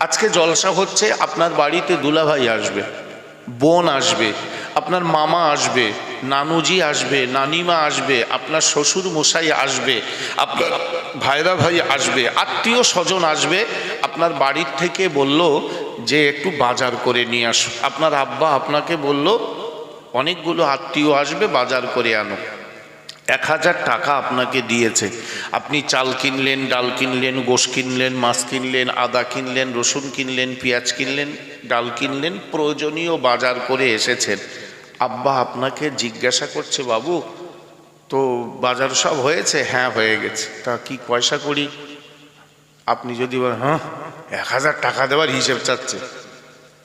আজকে জলসা হচ্ছে, আপনার বাড়িতে দুলাভাই আসবে, বোন আসবে, আপনার মামা আসবে, নানুজি আসবে, নানিমা আসবে, আপনার শ্বশুর মশাই আসবে, আপনার ভাইরা ভাই আসবে, আত্মীয় স্বজন আসবে, আপনার বাড়ির থেকে বলল যে একটু বাজার করে নিয়ে আসো। আপনার আব্বা আপনাকে বলল, অনেকগুলো আত্মীয় আসবে, বাজার করে আনো। এক হাজার টাকা আপনাকে দিয়েছে। আপনি চাল কিনলেন, ডাল কিনলেন, গোশ কিনলেন, মাছ কিনলেন, আদা কিনলেন, রসুন কিনলেন, পেঁয়াজ কিনলেন, ডাল কিনলেন, প্রয়োজনীয় বাজার করে এসেছেন। আব্বা আপনাকে জিজ্ঞাসা করছে, বাবু, তো বাজার সব হয়েছে? হ্যাঁ হয়ে গেছে। তা কি পয়সা করি? আপনি যদি বলেন হ্যাঁ এক হাজার টাকা দেওয়ার হিসেব চাচ্ছে।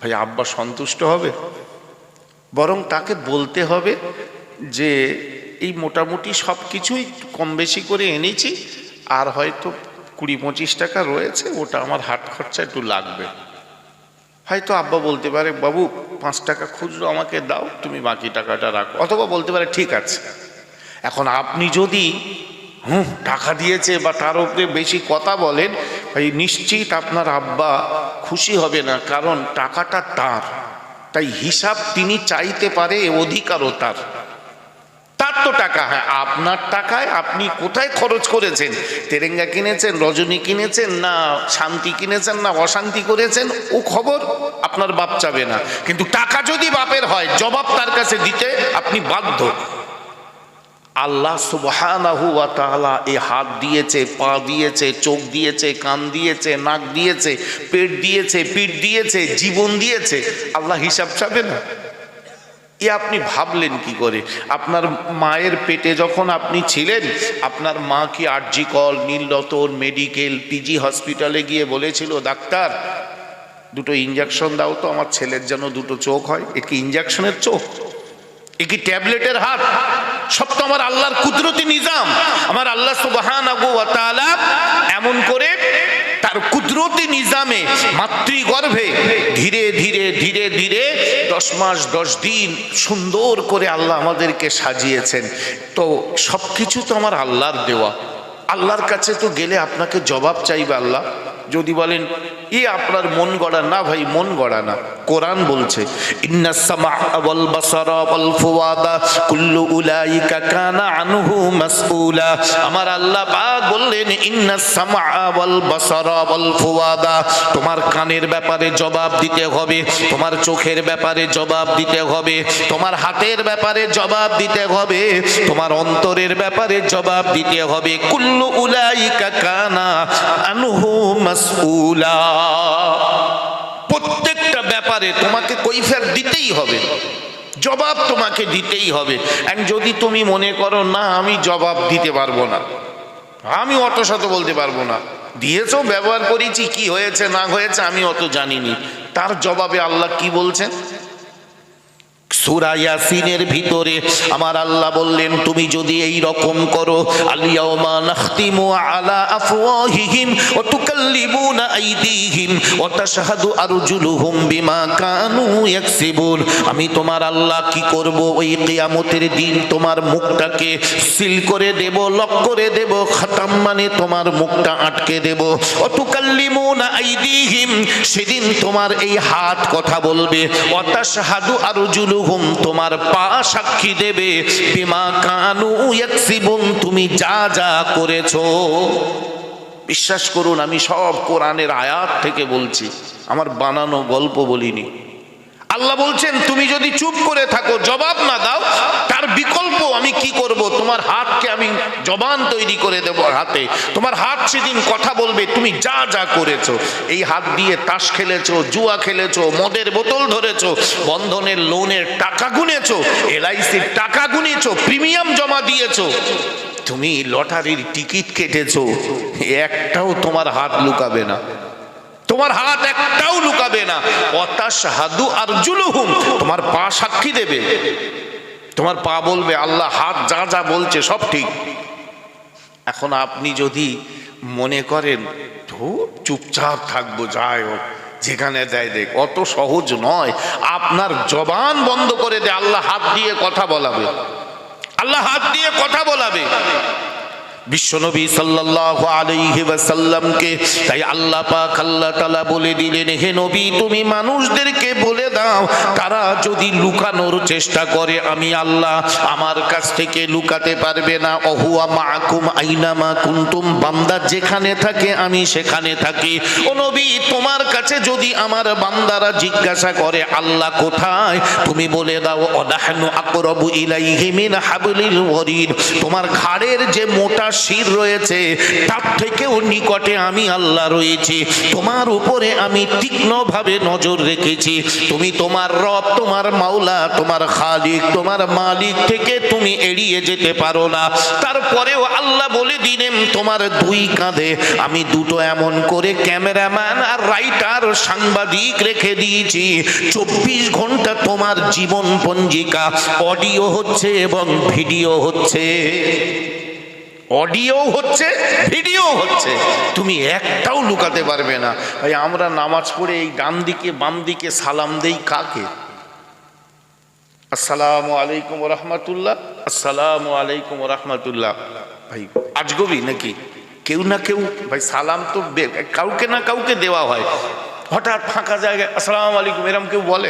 ভাই, আব্বা সন্তুষ্ট হবে। বরং তাকে বলতে হবে যে এই মোটামুটি সব কিছুই কম বেশি করে এনেছি, আর হয়তো কুড়ি পঁচিশ টাকা রয়েছে, ওটা আমার হাট খরচা একটু লাগবে। হয়তো আব্বা বলতে পারে, বাবু, পাঁচ টাকা খুচরো আমাকে দাও, তুমি বাকি টাকাটা রাখো। অথবা বলতে পারে, ঠিক আছে। এখন আপনি যদি, হুম, টাকা দিয়েছে বা তার উপরে বেশি কথা বলেন, ভাই, নিশ্চিত আপনার আব্বা খুশি হবে না, কারণ টাকাটা তার। তাই হিসাব তিনি চাইতে পারে অধিকারও তার। টাকা। হ্যাঁ আপনার টাকায় আপনি কোথায় খরচ করেছেন? তেরেঙ্গা কিনেছেন, রজনী কিনেছেন, না শান্তি কিনেছেন, না অশান্তি করেছেন? ও খবর আপনার বাপ চাবে না। কিন্তু টাকা যদি বাপের হয়, জবাব তার কাছে দিতে আপনি বাধ্য। আল্লাহ ওয়া তাআলা এ হাত দিয়েছে, পা দিয়েছে, চোখ দিয়েছে, কান দিয়েছে, নাক দিয়েছে, পেট দিয়েছে, পিঠ দিয়েছে, জীবন দিয়েছে। আল্লাহ হিসাব চাবে না? এ আপনি ভাবলেন কি করে? আপনার মায়ের পেটে যখন আপনি ছিলেন, আপনার মা কি RG Kar Nilratan medical PG হসপিটালে গিয়ে বলেছিল, ডাক্তার, দুটো ইঞ্জেকশন দাও তো, আমার ছেলের যেন দুটো চোখ হয়। এ কি ইঞ্জেকশনের চোখ? এ কি ট্যাবলেটের হাত? সব তো আমার আল্লাহর কুদরতি নিজাম। আমার আল্লাহ ওয়া তাআলা এমন করে তার কুদরতি নিজামে মাতৃগর্ভে ধীরে ধীরে ধীরে ধীরে দশ মাস, দশ দিন সুন্দর করে আল্লাহ আমাদেরকে সাজিয়েছেন। তো সব কিছু তো আমার আল্লাহর দেওয়া। আল্লাহর কাছে তো গেলে আপনাকে জবাব চাইবে আল্লাহ। যদি বলেন এ আপনার মন গড়া না ভাই, মন গড়া না। কোরআন বলছে কুল্লু উলাইকা আনহু আমার আল্লাহ বললেন তোমার কানের ব্যাপারে জবাব দিতে হবে, তোমার চোখের ব্যাপারে জবাব দিতে হবে, তোমার হাতের ব্যাপারে জবাব দিতে হবে, তোমার অন্তরের ব্যাপারে জবাব দিতে হবে। কুল্লু উলাইকা কানা আনহু মাসউলা। প্রত্যেকটা ব্যাপারে তোমাকে কৈফের দিতেই হবে। জবাব তোমাকে দিতেই হবে। অ্যান্ড যদি তুমি মনে করো, না, আমি জবাব দিতে পারব না। আমি অত শত বলতে পারব না। দিয়েছ, ব্যবহার করেছি, কি হয়েছে, না হয়েছে, আমি অত জানিনি। তার জবাবে আল্লাহ কি বলছেন? সুরা ইয়াসিনের ভিতরে আমার আল্লাহ বললেন, তুমি যদি এই রকম করো আলিয়াউমা নাখতিমু আলা আফওয়াহিহিম ওয়া তুকাল্লিমুনা আইদিহিম ওয়া তাশহাদু আরজুলুহুম বিমা কানু ইয়াকসিবুন। আমি তোমার আল্লাহ কি করব? ওই কিয়ামতের দিন তোমার মুখটাকে সিল করে দেব, লক করে দেব, খতম মানে তোমার মুখটা আটকে দেব। ও তুকাল্লিমুনা আইদিহিম সেদিন তোমার এই হাত কথা বলবে। ওয়া তাশহাদু আরজুলুহুম তোমার পা সাক্ষী দেবে। বিমা কানু ইয়াকসিবুন, তুমি যা যা করেছ। বিশ্বাস করুন, আমি সব কোরআনের আয়াত থেকে বলছি। আমার বানানো গল্প বলিনি। আল্লাহ বলছেন, তুমি যদি চুপ করে থাকো, জবাব না দাও, তার বিকল্প আমি কি করব? তোমার হাতকে আমি জবান তৈরি করে দেব হাতে। তোমার হাত সেদিন কথা বলবে, তুমি যা যা করেছ। এই হাত দিয়ে তাস খেলেছো, জুয়া খেলেছো, মদের বোতল ধরেছো, বন্ধনের লোনের টাকা গুনেছো এলআইসির টাকা গুনেছো, প্রিমিয়াম জমা দিয়েছ। তুমি লটারির টিকিট কেটেছো একটাও তোমার হাত লুকাবে না। তোমার হাত একটাও লুকাবে না। অতাস হাদু আর জুলুহুম তোমার পা সাক্ষী দেবে। তোমার পা বলবে, আল্লাহ হাত যা যা বলছে সব ঠিক। এখন আপনি যদি মনে করেন চুপচাপ থাকব, যাই হোক, যেখানে দেয় দেখ। অত সহজ নয়। আপনার জবান বন্ধ করে দে, আল্লাহ হাত দিয়ে কথা বলাবে। আল্লাহ হাত দিয়ে কথা বলাবে। বিশ্বনবী সাল্লাল্লাহু আলাইহি ওয়াসাল্লামকে, তাই আল্লাহ পাক আল্লাহ তাআলা বলে দিলেন, হে নবী, তুমি মানুষদেরকে বলে দাও, তারা যদি লুকানোর চেষ্টা করে, আমি আল্লাহ আমার কাছ থেকে লুকাতে পারবে না। অহুয়া মাকুম আইনামা কুনতুম বান্দা, যেখানে থাকে আমি সেখানে থাকি। ও নবী, তোমার কাছে যদি আমার বান্দারা জিজ্ঞাসা করে, আল্লাহ কোথায়? তুমি বলে দাও অদাহনু আকরাবু ইলাইহি মিন হাবলিল ওয়ারিদ। তোমার ঘাড়ের যে মোটা শির রয়েছে। তার থেকেও নিকটে আমি আল্লাহ রয়েছি। তোমার উপরে আমি তীক্ষ্ণভাবে নজর রেখেছি। তুমি তোমার রব, তোমার মাওলা, তোমার খালিক, তোমার মালিক থেকে তুমি এড়িয়ে যেতে পারো না। তারপরেও আল্লাহ বলে দিলেন তোমার দুই কাঁধে আমি দুটো এমন করে ক্যামেরাম্যান আর রাইটার, সাংবাদিক রেখে দিয়েছি। চব্বিশ ঘণ্টা তোমার জীবন পঞ্জিকা, অডিও হচ্ছে এবং ভিডিও হচ্ছে। অডিও হচ্ছে, ভিডিও হচ্ছে। তুমি একটাও লুকাতে পারবে না। ভাই আমরা নামাজ পড়ে এই ডান দিকে, বাম দিকে সালাম দেই কাকে? আসসালামু আলাইকুম রহমতুল্লাহ আসসালামু আলাইকুম রহমতুল্লাহ ভাই, আজগবি নাকি? কেউ না কেউ, ভাই, সালাম তো কাউকে না কাউকে দেওয়া হয়। হঠাৎ ফাঁকা জায়গায়, আসসালামু আলাইকুম, এরম কেউ বলে?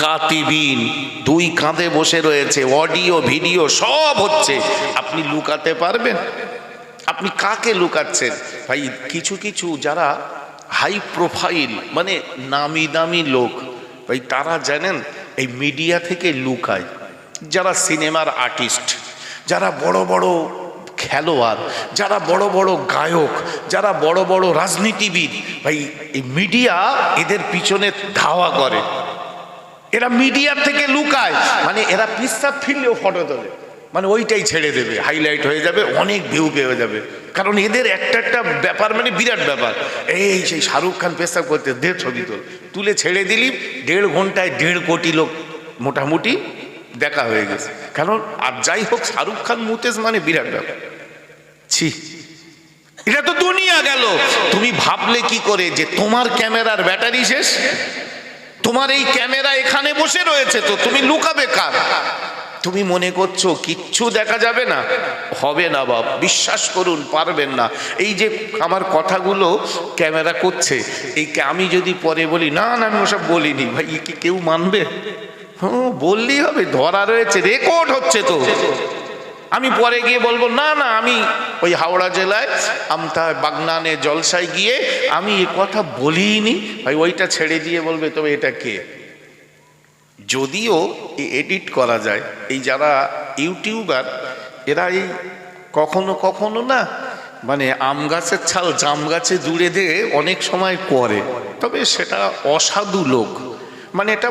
কাতিবিন। দুই কাঁধে বসে রয়েছে, অডিও, ভিডিও, সব হচ্ছে। আপনি লুকাতে পারবেন। আপনি কাকে লুকাচ্ছেন? ভাই, কিছু কিছু যারা হাই প্রোফাইল মানে নামি দামি লোক, ভাই, তারা জানেন, এই মিডিয়া থেকে লুকায়। যারা সিনেমার আর্টিস্ট যারা বড় বড় খেলোয়াড়, যারা বড় বড় গায়ক, যারা বড় বড় রাজনীতিবিদ, ভাই, এই মিডিয়া এদের পিছনে ধাওয়া করে। এরা মিডিয়া থেকে লুকায়। মানে এরা পিসাব ফিরলেও ফটো তোলে। মানে ওইটাই ছেড়ে দেবে। হাইলাইট হয়ে যাবে, অনেক ভিউ পেয়ে যাবে। কারণ এদের একটা একটা ব্যাপার মানে বিরাট ব্যাপার। এই সেই শাহরুখ খান পেশাব করতে দে ছবি তোল। তুলে ছেড়ে দিলি, দেড় ঘন্টায় দেড় কোটি লোক মোটামুটি দেখা হয়ে গেছে। কারণ আর যাই হোক, শাহরুখ খান মুতেজ মানে বিরাট ব্যাপার। ছি। এটা তো দুনিয়া গেল। তুমি ভাবলে কি করে যে তোমার ক্যামেরার ব্যাটারি শেষ? তোমার এই ক্যামেরা এখানে বসে রয়েছে তো তুমি লুকাবে কার? তুমি মনে করছ কিচ্ছু দেখা যাবে না? হবে না বাপ, বিশ্বাস করুন, পারবেন না। এই যে আমার কথাগুলো ক্যামেরা করছে, এই আমি যদি পরে বলি, না না, আমি ওসব বলিনি। ভাই কি কেউ মানবে? হ্যাঁ বললেই হবে, ধরা রয়েছে, রেকর্ড হচ্ছে তো। আমি পরে গিয়ে বলব, না না, আমি ওই হাওড়া জেলায় আমতা বাগনানে, জলসায় গিয়ে আমি এ কথা বলিনি। ভাই, ওইটা ছেড়ে দিয়ে বলবে, তবে এটা কে? যদিও এডিট করা যায়, এই যারা ইউটিউবার, এরা এই কখনো কখনো না মানে আম গাছের ছাল জাম গাছে জুড়ে দিয়ে অনেক সময় করে, তবে সেটা অসাধু লোক। মানে এটা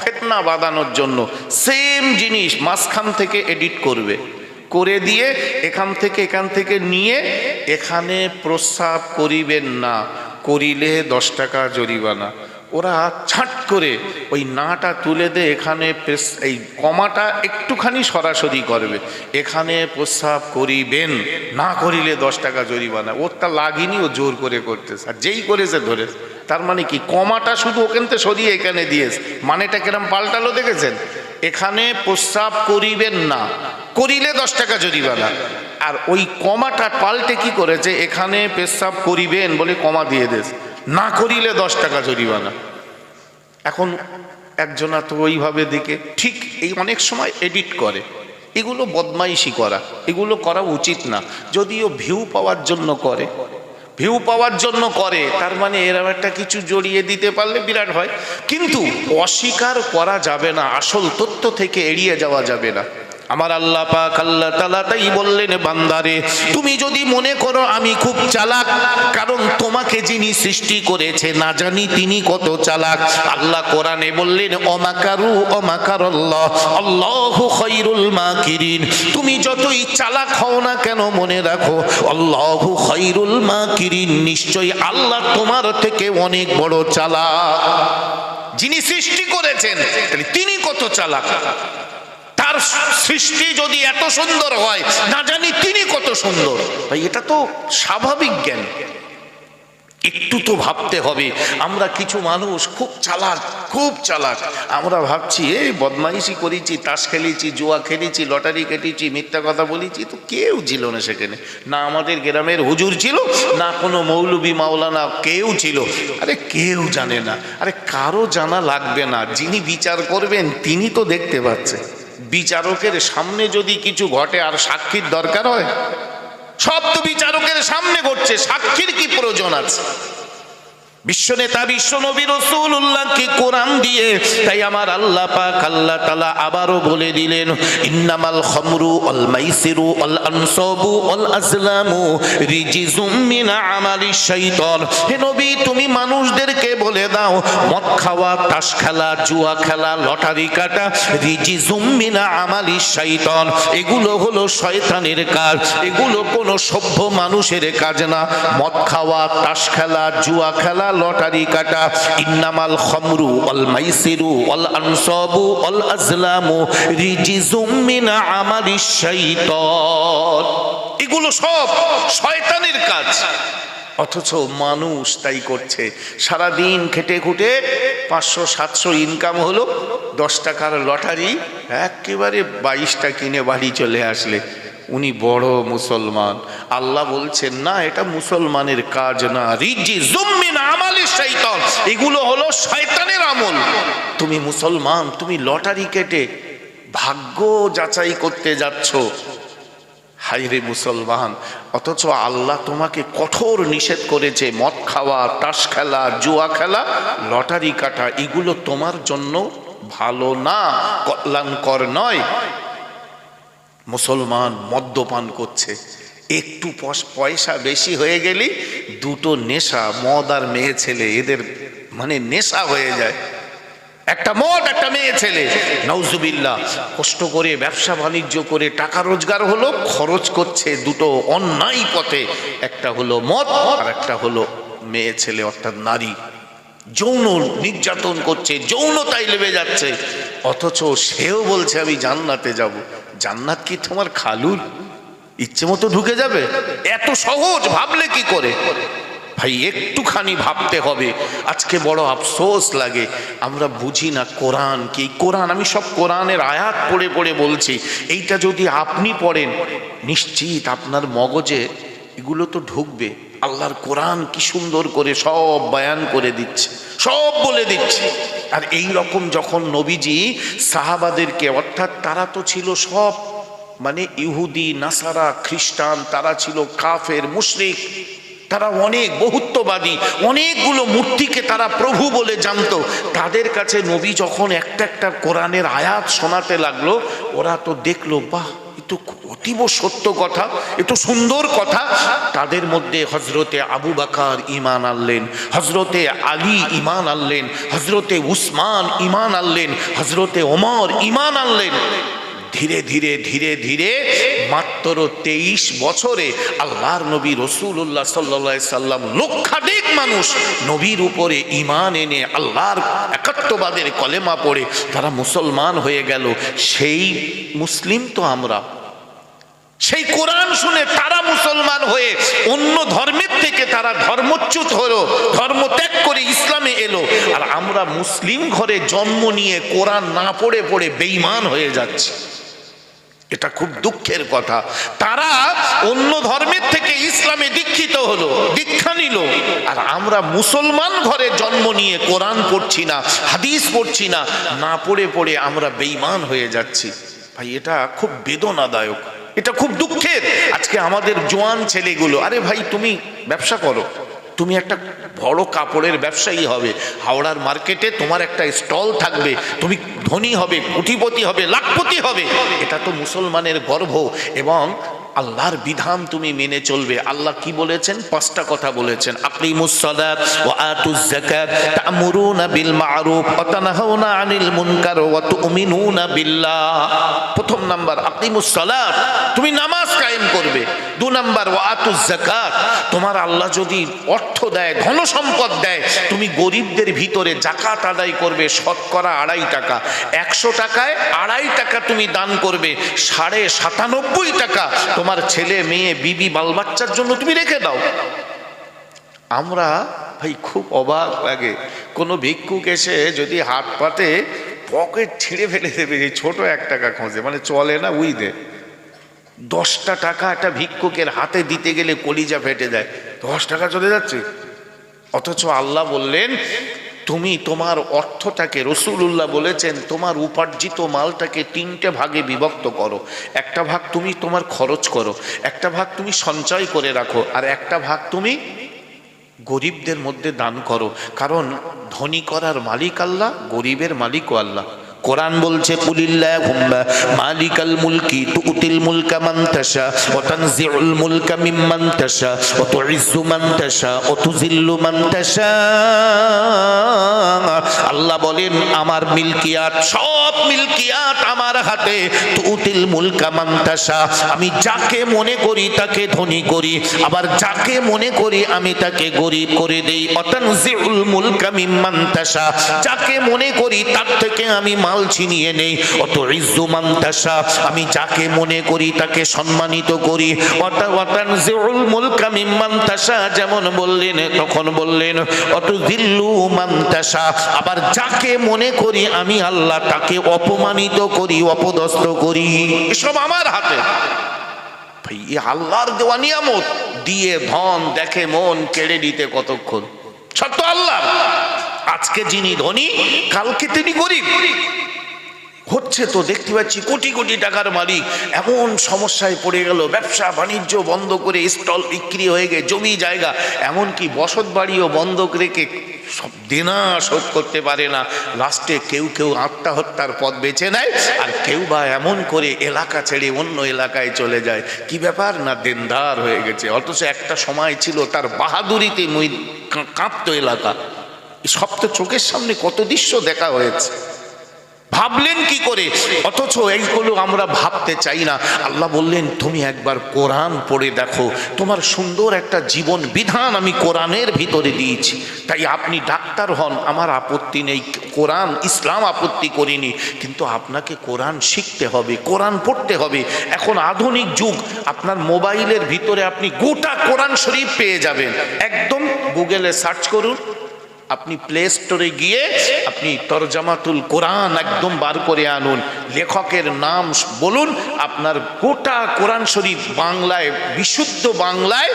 ফেতনা বাঁধানোর জন্য। সেম জিনিস মাঝখান থেকে এডিট করবে। করে দিয়ে এখান থেকে এখান থেকে নিয়ে এখানে প্রস্রাব করিবেন না, করিলে দশ টাকা জরিমানা। ওরা ছাট করে ওই নাটা তুলে দে, এখানে এই কমাটা একটুখানি সরাসরি করবে। এখানে প্রস্রাব করিবেন, না করিলে দশ টাকা জরিমানা। ওর তা লাগিনি, ও জোর করে করতেছে। আর যেই করেছে ধরে তার মানে কি? কমাটা শুধু ওখান থেকে সরিয়ে এখানে দিয়েছে। মানেটা কিরম পাল্টালো দেখেছেন? এখানে প্রস্রাব করিবেন না করিলে দশ টাকা জরিমানা। আর ওই কমাটা পাল্টে কি করেছে? এখানে পেশাব করিবেন বলে কমা দিয়ে দেশ। না করিলে দশ টাকা জরিমানা। এখন একজনা তো ওইভাবে দেখে, ঠিক এই অনেক সময় এডিট করে। এগুলো বদমাইশি করা। এগুলো করা উচিত না। যদিও ভিউ পাওয়ার জন্য করে। ভিউ পাওয়ার জন্য করে, তার মানে এরম একটা কিছু জড়িয়ে দিতে পারলে বিরাট হয়। কিন্তু অস্বীকার করা যাবে না। আসল তথ্য থেকে এড়িয়ে যাওয়া যাবে না। আমার আল্লাহ পাক আল্লাহ তালা তাই বললেন, বান্দারে, তুমি যদি মনে করো আমি খুব চালাক, কারণ তোমাকে যিনি সৃষ্টি করেছে, না জানি তিনি কত চালাক। আল্লাহ কোরআনে বললেন, অমাকারু অমাকার আল্লাহ আল্লাহ খৈরুল মাকিরিন। তুমি যতই চালাক হও না কেন মনে রাখো, আল্লাহ খৈরুল মাকিরিন, নিশ্চয়ই আল্লাহ তোমার থেকে অনেক বড় চালাক। যিনি সৃষ্টি করেছেন তিনি কত চালাক? তার সৃষ্টি যদি এত সুন্দর হয়, না জানি তিনি কত সুন্দর। ভাই, এটা তো স্বাভাবিক জ্ঞান। একটু তো ভাবতে হবে, আমরা কিছু মানুষ খুব চালাক খুব চালাক। আমরা ভাবছি এই বদমাইশি করেছি, তাস খেলেছি, জুয়া খেলেছি, লটারি কেটেছি, মিথ্যা কথা বলেছি। তো কেউ ছিল না সেখানে। না আমাদের গ্রামের হুজুর ছিল, না কোনো মৌলবী মাওলানা কেউ ছিল। আরে কেউ জানে না। আরে কারও জানা লাগবে না। যিনি বিচার করবেন, তিনি তো দেখতে পাচ্ছেন বিচারকের সামনে যদি কিছু ঘটে আর সাক্ষীর দরকার হয়, সব তো বিচারকের সামনে ঘটছে, সাক্ষীর কি প্রয়োজন আছে? বিশ্বনেতা বিশ্ব নবী রসুল্লাহকে কোরআন দিয়ে? তাই আমার আল্লাহ পাক আল্লাহ তালা আবারও বলে দিলেন, ইন্নামাল খমরু অল মাইসিরু অল আনসবু অল আজলামু রিজিজুম মিন আমালি শাইতান। হে নবী, তুমি মানুষদেরকে বলে দাও, মদ খাওয়া, তাস খেলা, জুয়া খেলা, লটারি কাটা, রিজিজুম মিন আমালি শাইতান। এগুলো হলো শয়তানের কাজ, এগুলো কোনো সভ্য মানুষের কাজ না। মদ খাওয়া, তাস খেলা, জুয়া খেলা লটারি কাটা। ইন্নামাল খমরু অল মাইসিরু অল আনসবু অল আজলামু রিজিজুম মিন আমালি শাইতান। এগুলো সব শয়তানের কাজ। অথচ মানুষ তাই করছে। সারা দিন খেটে খুটে পাঁচশো, সাতশো ইনকাম হলো। দশ টাকার লটারি, একেবারে বাইশটা কিনে বাড়ি চলে আসলে। উনি বড় মুসলমান। আল্লাহ বলছেন, না, এটা মুসলমানের কাজ না। রিজি জুম্মিন আমালি শৈতন এগুলো হলো শয়তানের আমল। তুমি মুসলমান, তুমি লটারি কেটে ভাগ্য যাচাই করতে যাচ্ছ। হাইরে মুসলমান, অথচ আল্লাহ তোমাকে কঠোর নিষেধ করেছে। মদ খাওয়া, তাস খেলা, জুয়া খেলা, লটারি কাটা, এগুলো তোমার জন্য ভালো না, কল্যাণকর নয়। মুসলমান মদ্যপান করছে। একটু পয়সা বেশি হয়ে গেলে দুটো নেশা, মদ আর মেয়ে ছেলে, এদের মানে নেশা হয়ে যায়। একটা মদ, একটা মেয়ে ছেলে। নৌজুবিল্লা কষ্ট করে, ব্যবসা বাণিজ্য করে, টাকা রোজগার হলো, খরচ করছে দুটো অন্যায় পথে। একটা হলো মদ আর একটা হলো মেয়ে ছেলে, অর্থাৎ নারী। যৌন নির্যাতন করছে, যৌনতায় লেবে যাচ্ছে। অথচ সেও বলছে, আমি জান্নাতে যাব। জান্নাত কি তোমার খালুর? ইচ্ছে মতো ঢুকে যাবে? এত সহজ ভাবলে কি করে? ভাই, একটুখানি ভাবতে হবে। আজকে বড় আফসোস লাগে। আমরা বুঝি না কোরআন কি। কোরআন, আমি সব কোরআনের আয়াত পড়ে পড়ে বলছি। এইটা যদি আপনি পড়েন, নিশ্চিত আপনার মগজে এগুলো তো ঢুকবে। আল্লাহর কোরআন কি সুন্দর করে সব বয়ান করে দিচ্ছে, সব বলে দিচ্ছে। আর এই রকম যখন নবীজি সাহাবাদেরকে, অর্থাৎ তারা তো ছিল সব মানে ইহুদি, নাসারা, খ্রিস্টান, তারা ছিল কাফের, মুশরিক, তারা অনেক বহুত্ববাদী, অনেকগুলো মূর্তিকে তারা প্রভু বলে জানতো। তাদের কাছে নবী যখন একটা একটা কোরআনের আয়াত শোনাতে লাগল, ওরা তো দেখল, বাহ, এ তো অতীব সত্য কথা এ তো সুন্দর কথা, তাদের মধ্যে হজরতে আবু বাকার ইমান আনলেন হজরতে আলী ইমান আনলেন হজরতে উসমান ইমান আনলেন হজরতে ওমর ইমান আনলেন। ধীরে ধীরে ধীরে ধীরে মাত্র তেইশ বছরে আল্লাহর নবী রসুল্লাহ সাল্লা সাল্লাম লক্ষাধিক মানুষ নবীর উপরে ইমান এনে আল্লাহর একাত্মবাদের কলেমা পড়ে তারা মুসলমান হয়ে গেল। সেই মুসলিম তো আমরা। সেই কোরআন শুনে তারা মুসলমান হয়ে অন্য ধর্মের থেকে তারা ধর্মচ্যুত হলো, ধর্ম ত্যাগ করে ইসলামে এলো। আর আমরা মুসলিম ঘরে জন্ম নিয়ে কোরআন না পড়ে পড়ে বেঈমান হয়ে যাচ্ছে। এটা খুব দুঃখের কথা। তারা অন্য ধর্মের থেকে ইসলামে দীক্ষিত হলো, দীক্ষা নিল। আর আমরা মুসলমান ঘরে জন্ম নিয়ে কোরআন পড়ছি না, হাদিস পড়ছি না না পড়ে পড়ে আমরা বেঈমান হয়ে যাচ্ছি। ভাই, এটা খুব বেদনাদায়ক। এটা খুব দুঃখের। আজকে আমাদের জোয়ান ছেলেগুলো, আরে ভাই তুমি ব্যবসা করো। তুমি একটা বড় কাপড়ের ব্যবসায়ী হবে। হাওড়ার মার্কেটে তোমার একটা স্টল থাকবে। তুমি ধনী হবে, কুটিপতি হবে, লাখপতি হবে। এটা তো মুসলমানের গর্ব। এবং আল্লাহর বিধান তুমি মেনে চলবে। আল্লাহ কি বলেছেন? পাঁচটা কথা বলেছেন। আপনি মুসসালাত ওয়া আতুজ যাকাত তা'মুরুনা বিল মা'রুফ ওয়া তানহাউনা আনিল মুনকার ওয়া তু'মিনুনা বিল্লাহ। প্রথম নাম্বার আপনি মুসসালাত তুমি নামাজ কায়েম করবে। দু নাম্বার, ওয়া আতুজ যাকাত তোমার আল্লাহ যদি অর্থ দেয় ধন সম্পদ দেয়, তুমি গরিবদের ভিতরে জাকাত আদায় করবে, শতকরা আড়াই টাকা। একশো টাকায় আড়াই টাকা তুমি দান করবে, সাড়ে সাতানব্বই টাকা তোমার ছেলে, মেয়ে, বিবি বাল বাচ্চার জন্য তুমি রেখে দাও। আমরা ভাই খুব অবাক লাগে। কোনো ভিক্ষুক এসে যদি হাত পাতে, পকেট ছিঁড়ে ফেলে দেবে, এই ছোট এক টাকা খোঁজে। মানে চলে না উই দে। দশটা টাকা একটা ভিক্ষুকের হাতে দিতে গেলে কলিজা ফেটে দেয় দশ টাকা চলে যাচ্ছে। অথচ আল্লাহ বললেন তুমি তোমার অর্থটাকে রসুল্লাহ বলেছেন, তোমার উপার্জিত মালটাকে তিনটে ভাগে বিভক্ত করো। একটা ভাগ তুমি তোমার খরচ করো, একটা ভাগ তুমি সঞ্চয় করে রাখো, আর একটা ভাগ তুমি গরিবদের মধ্যে দান করো। কারণ ধনী করার মালিক আল্লাহ, গরিবের মালিকও আল্লাহ। কোরআন বলছে মুলকি মুলকা ওয়া তানজিউল মুলকা ওয়া ওয়া আল্লাহ বলেন, আমার মিলকিয়াত, সব মিলকিয়াত আমার হাতে, তুতিল মুলকা মান আমি যাকে মনে করি তাকে ধনী করি, আবার যাকে মনে করি আমি তাকে গরিব করে দেই। অতানজিউল মুলকা মিম্মান তাশা। যাকে মনে করি তার থেকে আমি মাল ছিনিয়ে নেই। অত ইজ্জু মান তাশা আমি যাকে মনে করি, তাকে সম্মানিত করি। ওয়াতানজিউল মুলকা মিম্মান তাশা যেমন বললেন, তখন বললেন অত দিল্লু মান তাশা আবার যাকে মনে করি, আমি আল্লাহ তাকে অপমানিত করি, অপদস্থ করি। এসব আমার হাতে। ভাই, এ আল্লাহর দেওয়া নিয়ামত। দিয়ে ধন, দেখে মন কেড়ে নিতে কতক্ষণ? সব তো আল্লাহ। আজকে যিনি ধনী, কালকে তিনি গরিব। হচ্ছে তো দেখতে পাচ্ছি কোটি কোটি টাকার মালিক। এমন সমস্যায় পড়ে গেল, ব্যবসা বাণিজ্য বন্ধ করে স্টল বিক্রি হয়ে গে জমি জায়গা, এমনকি বসত বাড়িও বন্ধক রেখে সব দেনা শোধ করতে পারে না। লাস্টে কেউ কেউ আত্মহত্যার পথ বেছে নেয়, আর কেউ বা এমন করে এলাকা ছেড়ে অন্য এলাকায় চলে যায়। কি ব্যাপার না দেনদার হয়ে গেছে? অথচ একটা সময় ছিল তার বাহাদুরিতে মই কাঁপতো এলাকা। সব তো চোখের সামনে কত দৃশ্য দেখা হয়েছে। ভাবলেন কি করে? অথচ এইগুলো আমরা ভাবতে চাই না। আল্লাহ বললেন, তুমি একবার কোরআন পড়ে দেখো। তোমার সুন্দর একটা জীবন বিধান আমি কোরআনের ভিতরে দিয়েছি। তাই আপনি ডাক্তার হন। আমার আপত্তি নেই। কোরআন, ইসলাম আপত্তি করিনি। কিন্তু আপনাকে কোরআন শিখতে হবে, কোরআন পড়তে হবে। এখন আধুনিক যুগ। আপনার মোবাইলের ভিতরে আপনি গোটা কোরআন শরীফ পেয়ে যাবেন। একদম গুগলে সার্চ করুন আপনি প্লে স্টোরে গিয়ে আপনি তরজামাতুল কোরআন একদম বার করে আনুন। লেখকের নাম বলুন। আপনার গোটা কোরআন শরীফ বাংলায়, বিশুদ্ধ বাংলায়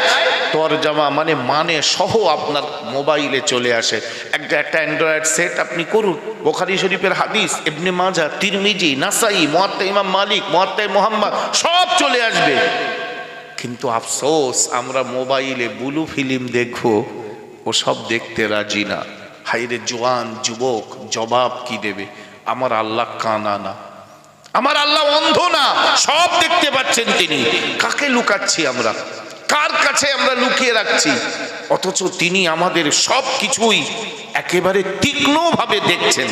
তরজামা মানে মানে সহ আপনার মোবাইলে চলে আসে। একটা একটা অ্যান্ড্রয়েড সেট আপনি করুন। বোখারি শরীফের হাদিস এমনি মাজা তিরমিজি, নাসাই মোয়াত্তা ইমাম মালিক, মোয়াত্তাই মোহাম্মদ, সব চলে আসবে। কিন্তু আফসোস, আমরা মোবাইলে বুলু ফিল্ম দেখব। ও সব দেখতে রাজি না। হাইরে জোয়ান, যুবক, জবাব কি দেবে? আমার আল্লাহ কানা না। আমার আল্লাহ অন্ধ না। সব দেখতে পাচ্ছেন তিনি। কাকে লুকাচ্ছি আমরা? কার কাছে আমরা লুকিয়ে রাখছি? অথচ তিনি আমাদের সব কিছুই একেবারে তীক্ষ্ণভাবে দেখছেন।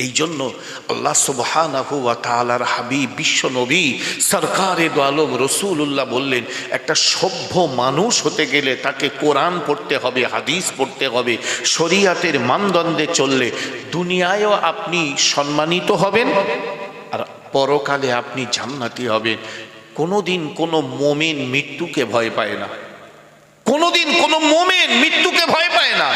এই জন্য আল্লাহ সুবহানাহু ওয়া তাআলার হাবিব, বিশ্ব নবী, সরকারে আলম রসুল্লাহ বললেন, একটা সভ্য মানুষ হতে গেলে তাকে কোরআন পড়তে হবে, হাদিস পড়তে হবে, শরিয়াতের মানদণ্ডে চললে দুনিয়ায়ও আপনি সম্মানিত হবেন আর পরকালে আপনি জান্নাতি হবেন। কোনোদিন কোনো মোমেন মৃত্যুকে ভয় পায় না। কোনোদিন কোনো মোমেন মৃত্যুকে ভয় পায় না।